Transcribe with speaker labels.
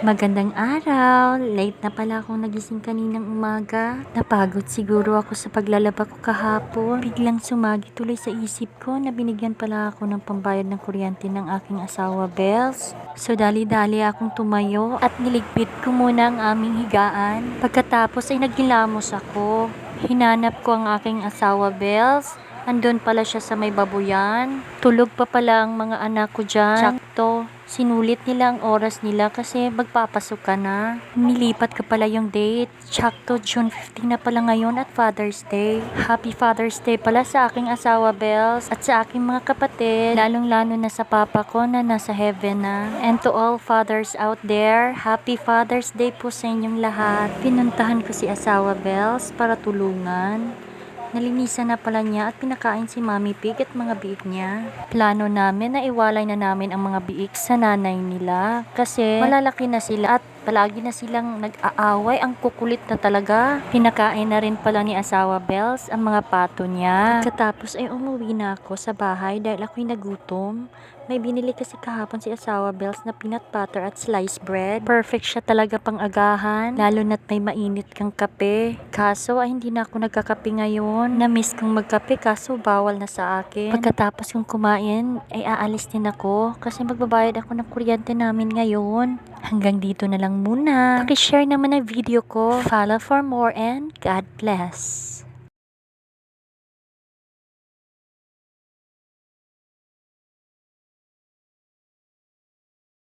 Speaker 1: Magandang araw! Late na pala akong nagising kaninang umaga. Napagod siguro ako sa paglalaba ko kahapon. Biglang sumagi tuloy sa isip ko na binigyan pala ako ng pambayad ng kuryente ng aking asawa Bells. So dali-dali akong tumayo at niligpit ko muna ang aming higaan. Pagkatapos ay naghilamos ako. Hinanap ko ang aking asawa Bells. Andun pala siya sa may babuyan. Tulog pa pala ang mga anak ko dyan. Sakto. Sinulit nila ang oras nila kasi magpapasok ka na. Nilipat ka pala yung date. Sakto, June 15 na pala ngayon at Father's Day. Happy Father's Day pala sa aking asawa Bells at sa aking mga kapatid. Lalong-lalo na sa papa ko na nasa heaven na. And to all fathers out there, Happy Father's Day po sa inyong lahat. Pinuntahan ko si asawa Bells para tulungan. Nalinisan na pala niya at pinakain si Mami Pig at mga biik niya. Plano namin na iwalay na namin ang mga biik sa nanay nila kasi malalaki na sila at palagi na silang nag-aaway. Ang kukulit na talaga. Pinakain na rin pala ni asawa Bells ang mga pato niya. Katapos ay umuwi na ako sa bahay dahil ako'y nagutom. May binili kasi kahapon si asawa Bells na peanut butter at sliced bread. Perfect siya talaga pang agahan, lalo na't may mainit kang kape. Kaso ay hindi na ako nagkakape ngayon. Na-miss kong magkape kaso bawal na sa akin. Pagkatapos kong kumain ay aalis din ako kasi magbabayad ako ng kuryente namin ngayon. Hanggang dito na lang muna. Pakishare naman ang video ko. Follow for more and God bless.